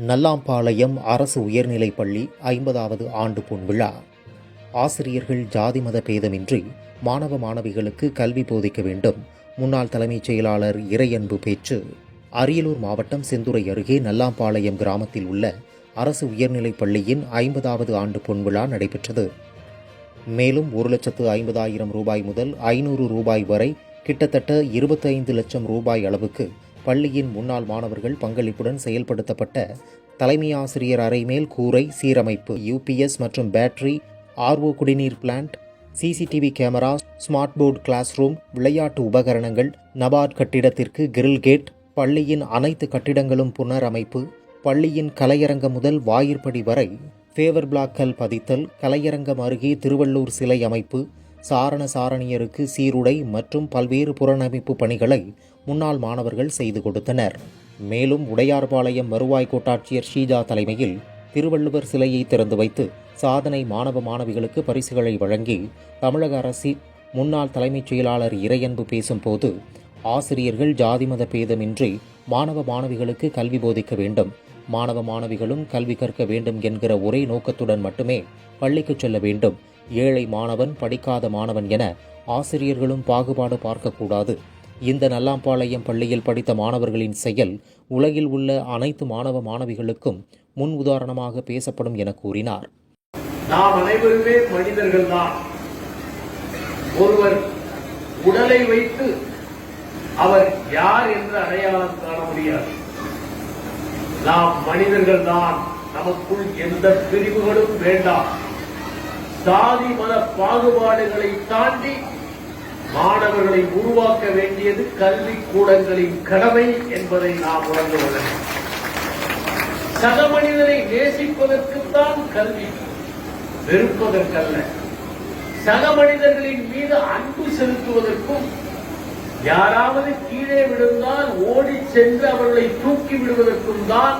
நல்லாம்பாளையம் அரசு உயர்நிலைப் பள்ளி ஐம்பதாவது ஆண்டு பொன்விழா ஆசிரியர்கள் ஜாதி மத பேதமின்றி மாணவ மாணவிகளுக்கு கல்வி போதிக்க வேண்டும். முன்னாள் தலைமைச் செயலாளர் இறையன்பு பேச்சு. அரியலூர் மாவட்டம் செந்துறை அருகே நல்லாம்பாளையம் கிராமத்தில் உள்ள அரசு உயர்நிலைப் பள்ளியின் ஐம்பதாவது ஆண்டு பொன்விழா நடைபெற்றது. மேலும் ஒரு லட்சத்து ஐம்பதாயிரம் ரூபாய் முதல் ஐநூறு ரூபாய் வரை கிட்டத்தட்ட இருபத்தைந்து லட்சம் ரூபாய் அளவுக்கு பள்ளியின் முன்னாள் மாணவர்கள் பங்களிப்புடன் செயல்படுத்தப்பட்ட தலைமை ஆசிரியர் அறைமேல் கூரை சீரமைப்பு யூபிஎஸ் மற்றும் பேட்டரி ஆர்ஓ குடிநீர் plant CCTV camera smart board class room விளையாட்டு உபகரணங்கள் நபார்ட் கட்டிடத்திற்கு கிரில் கேட் பள்ளியின் அனைத்து கட்டிடங்களும் புனரமைப்பு பள்ளியின் கலையரங்கம் முதல் வாயிற்படி வரை ஃபேவர் பிளாக்கல் பதித்தல் கலையரங்கம் அருகே திருவள்ளூர் சிலை அமைப்பு சாரண சாரணியருக்கு சீருடை மற்றும் பல்வேறு புறநமைப்பு பணிகளை முன்னாள் மாணவர்கள் செய்து கொடுத்தனர். மேலும் உடையார்பாளையம் வருவாய் கோட்டாட்சியர் ஷீஜா தலைமையில் திருவள்ளுவர் சிலையை திறந்து வைத்து சாதனை மாணவ மாணவிகளுக்கு பரிசுகளை வழங்கி தமிழக அரசின் முன்னாள் தலைமைச் செயலாளர் இறையன்பு பேசும்போது ஆசிரியர்கள் ஜாதி மத பேதமின்றி மாணவ மாணவிகளுக்கு கல்வி போதிக்க வேண்டும் மாணவ மாணவிகளும் கல்வி கற்க வேண்டும் என்கிற ஒரே நோக்கத்துடன் மட்டுமே பள்ளிக்கு செல்ல வேண்டும். ஏழை மாணவன் படிக்காத மாணவன் என ஆசிரியர்களும் பாகுபாடு பார்க்கக்கூடாது. இந்த நல்லாம்பாளையம் பள்ளியில் படித்த மாணவர்களின் செயல் உலகில் உள்ள அனைத்து மாணவ மாணவிகளுக்கும் முன் உதாரணமாக பேசப்படும் என கூறினார். நாம் அனைவருமே மனிதர்கள் தான் ஒருவர் உடலை வைத்து அவர் யார் என்று அடையாளம் காண முடியாது. நாம் மனிதர்கள் தான் நமக்குள் எந்த பிரிவுகளும் வேண்டாம். சாதி மத பாகுபாடுகளை தாண்டி மாணவர்களை உருவாக்க வேண்டியது கல்வி கூடங்களின் கடமை என்பதை நாம் உணர்ந்து கொள்ள சக மனிதனை நேசிப்பதற்குத்தான் கல்வி வெறுப்பதற்கல்ல. சக மனிதர்களின் மீது அன்பு செலுத்துவதற்கும் யாராவது கீழே விழுந்தால் ஓடி சென்று அவர்களை தூக்கி விடுவதற்கும் தான்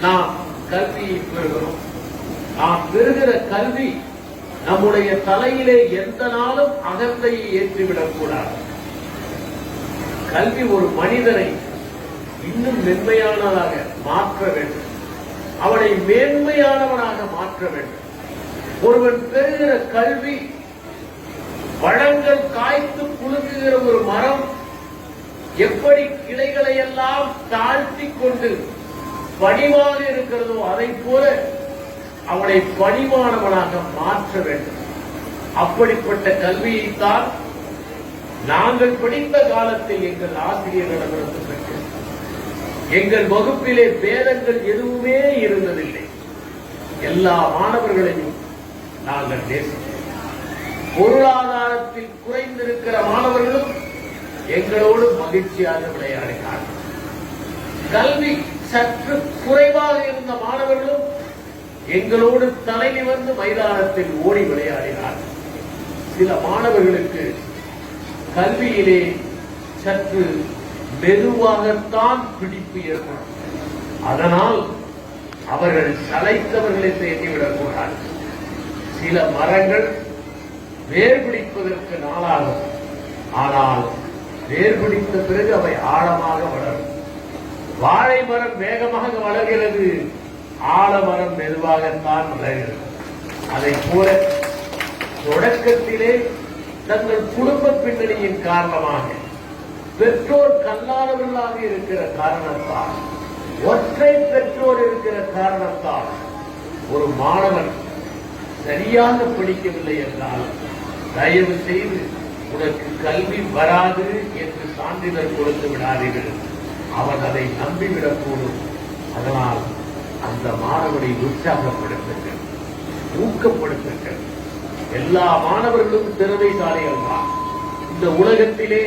நாம் கல்வியை பெறுகிறோம். நாம் பெறுகிற கல்வி நம்முடைய தலையிலே எந்த நாளும் அகந்தையை ஏற்றிவிடக் கூடாது கல்வி ஒரு மனிதனை இன்னும் மென்மையானதாக மாற்ற வேண்டும். அவனை மேன்மையானவனாக மாற்ற வேண்டும். ஒருவன் பெறுகிற கல்வி பழங்கள் காய்த்து குலுங்குகிற ஒரு மரம் எப்படி கிளைகளை எல்லாம் தாழ்த்தி கொண்டு பணிவாக இருக்கிறதோ அதை போல அவனை பணிவானவனாக மாற்ற வேண்டும். அப்படிப்பட்ட கல்வியைத்தான் நாங்கள் படித்த காலத்தில் எங்கள் ஆசிரியர்களிடமிருந்து பெற்றோம் எங்கள் வகுப்பிலே பேதங்கள் எதுவுமே இருந்ததில்லை. எல்லா மாணவர்களையும் நாங்கள் நேசித்தோம். பொருளாதாரத்தில் குறைந்திருக்கிற மாணவர்களும் எங்களோடு மகிழ்ச்சியாக விளையாடினார்கள். கல்வி சற்று குறைவாக இருந்த மாணவர்களும் எங்களோடு தலை நிமிர்ந்து மைதானத்தில் ஓடி விளையாடினார்கள் சில மாணவர்களுக்கு கல்வியிலே சற்று மெதுவாகத்தான் பிடிப்பு ஏற்படும். அதனால் அவர்கள் தலைத்தவர்களை தேடிவிடக் கூடாது. சில மரங்கள் வேர் பிடிப்பதற்கு நாளாகும். ஆனால் வேர் பிடித்த பிறகு அவை ஆழமாக வளரும். வாழை மரம் வேகமாக வளர்கிறது. ஆலமரம் மெதுவாகத்தான் வளர்கிறது அதை போல தொடக்கத்திலே தங்கள் குடும்ப பின்னணியின் காரணமாக பெற்றோர் கல்லாதவர்களாக இருக்கிற காரணத்தால் ஒற்றை பெற்றோர் இருக்கிற காரணத்தால் ஒரு மாணவன் சரியாக படிக்கவில்லை என்றால் தயவு செய்து உனக்கு கல்வி வராது என்று சான்றிதழ் கொடுத்து விடாதீர்கள். அவன் அதை நம்பிவிடக்கூடும். அதனால் அந்த மாணவனை உற்சாகப்படுத்துங்கள் ஊக்கப்படுத்துங்கள். எல்லா மாணவர்களும் திறமைசாலிகள் தான் இந்த உலகத்திலே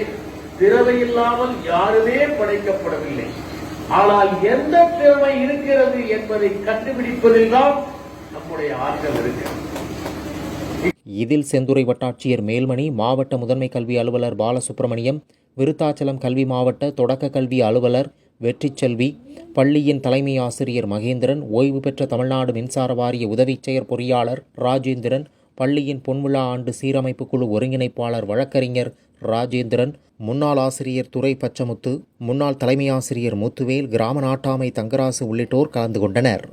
திறமை இல்லாமல் யாருமே படைக்கப்படவில்லை. ஆனால் எந்த திறமை இருக்கிறது என்பதை கண்டுபிடிப்பதில் தான் நம்முடைய ஆற்றல் இருக்கிறது. இதில் செந்துறை வட்டாட்சியர் மேல்மணி மாவட்ட முதன்மை கல்வி அலுவலர் பாலசுப்ரமணியம் விருத்தாச்சலம் கல்வி மாவட்ட தொடக்க கல்வி அலுவலர் வெற்றிச்செல்வி பள்ளியின் தலைமை ஆசிரியர் மகேந்திரன் ஓய்வு பெற்ற தமிழ்நாடு மின்சார வாரிய உதவிச் செயற் பொறியாளர் ராஜேந்திரன் பள்ளியின் பொன்விழா ஆண்டு சீரமைப்பு குழு ஒருங்கிணைப்பாளர் வழக்கறிஞர் ராஜேந்திரன் முன்னாள் ஆசிரியர் துரை பச்சமுத்து முன்னாள் தலைமை ஆசிரியர் முத்துவேல் கிராம நாட்டாமை தங்கராசு உள்ளிட்டோர் கலந்து கொண்டனர்.